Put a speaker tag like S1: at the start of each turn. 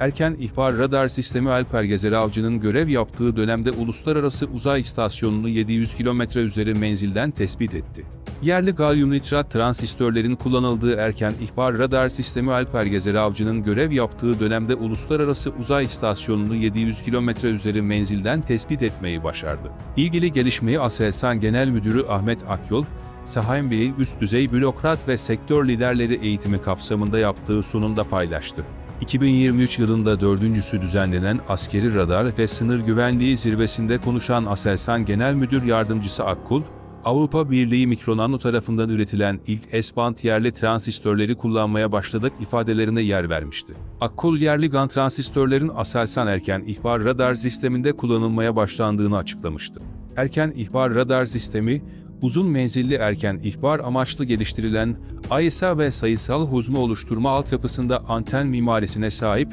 S1: Erken ihbar radar sistemi Alper Gezer Avcı'nın görev yaptığı dönemde Uluslararası Uzay İstasyonu'nu 700 kilometre üzeri menzilden tespit etti. Yerli galyum nitrat transistörlerin kullanıldığı erken ihbar radar sistemi Alper Gezer Avcı'nın görev yaptığı dönemde Uluslararası Uzay İstasyonu'nu 700 kilometre üzeri menzilden tespit etmeyi başardı. İlgili gelişmeyi Aselsan Genel Müdürü Ahmet Akyol, Sahaim Bey'i üst düzey bürokrat ve sektör liderleri eğitimi kapsamında yaptığı sunumda paylaştı. 2023 yılında dördüncüsü düzenlenen Askeri Radar ve Sınır Güvenliği Zirvesi'nde konuşan Aselsan Genel Müdür Yardımcısı Akkul, Avrupa Birliği Mikronano tarafından üretilen ilk S-band yerli transistörleri kullanmaya başladık ifadelerine yer vermişti. Akkul yerli GAN transistörlerin Aselsan erken ihbar radar sisteminde kullanılmaya başlandığını açıklamıştı. Erken ihbar radar sistemi, uzun menzilli erken ihbar amaçlı geliştirilen AESA ve sayısal huzma oluşturma altyapısında anten mimarisine sahip